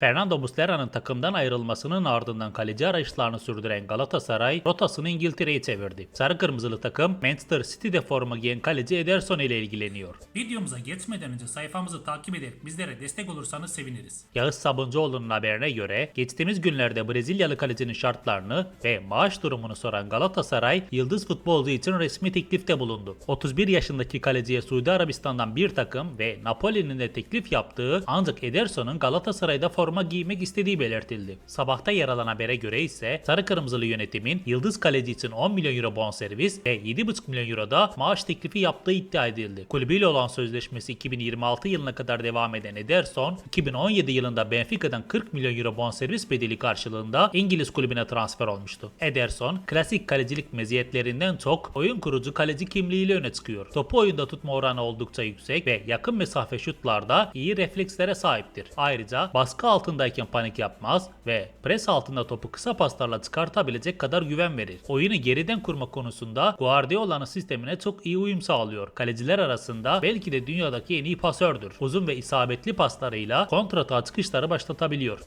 Fernando Muslera'nın takımdan ayrılmasının ardından kaleci arayışlarını sürdüren Galatasaray rotasını İngiltere'ye çevirdi. Sarı kırmızılı takım Manchester City'de forma giyen kaleci Ederson ile ilgileniyor. Videomuza geçmeden önce sayfamızı takip ederek bizlere destek olursanız seviniriz. Yağız Sabuncuoğlu'nun haberine göre geçtiğimiz günlerde Brezilyalı kalecinin şartlarını ve maaş durumunu soran Galatasaray yıldız futbolcu için resmi teklifte bulundu. 31 yaşındaki kaleciye Suudi Arabistan'dan bir takım ve Napoli'nin de teklif yaptığı ancak Ederson'un Galatasaray'da forma giymek istediği belirtildi. Sabahta yer alan habere göre ise Sarı Kırmızılı yönetimin yıldız kaleci için 10 milyon euro bonservis ve 7,5 milyon euro da maaş teklifi yaptığı iddia edildi. Kulübüyle olan sözleşmesi 2026 yılına kadar devam eden Ederson, 2017 yılında Benfica'dan 40 milyon euro bonservis bedeli karşılığında İngiliz kulübüne transfer olmuştu. Ederson, klasik kalecilik meziyetlerinden çok oyun kurucu kaleci kimliğiyle öne çıkıyor. Topu oyunda tutma oranı oldukça yüksek ve yakın mesafe şutlarda iyi reflekslere sahiptir. Ayrıca baskı altındayken panik yapmaz ve pres altında topu kısa paslarla çıkartabilecek kadar güven verir. Oyunu geriden kurma konusunda Guardiola'nın sistemine çok iyi uyum sağlıyor. Kaleciler arasında belki de dünyadaki en iyi pasördür. Uzun ve isabetli paslarıyla kontrata çıkışları başlatabiliyor.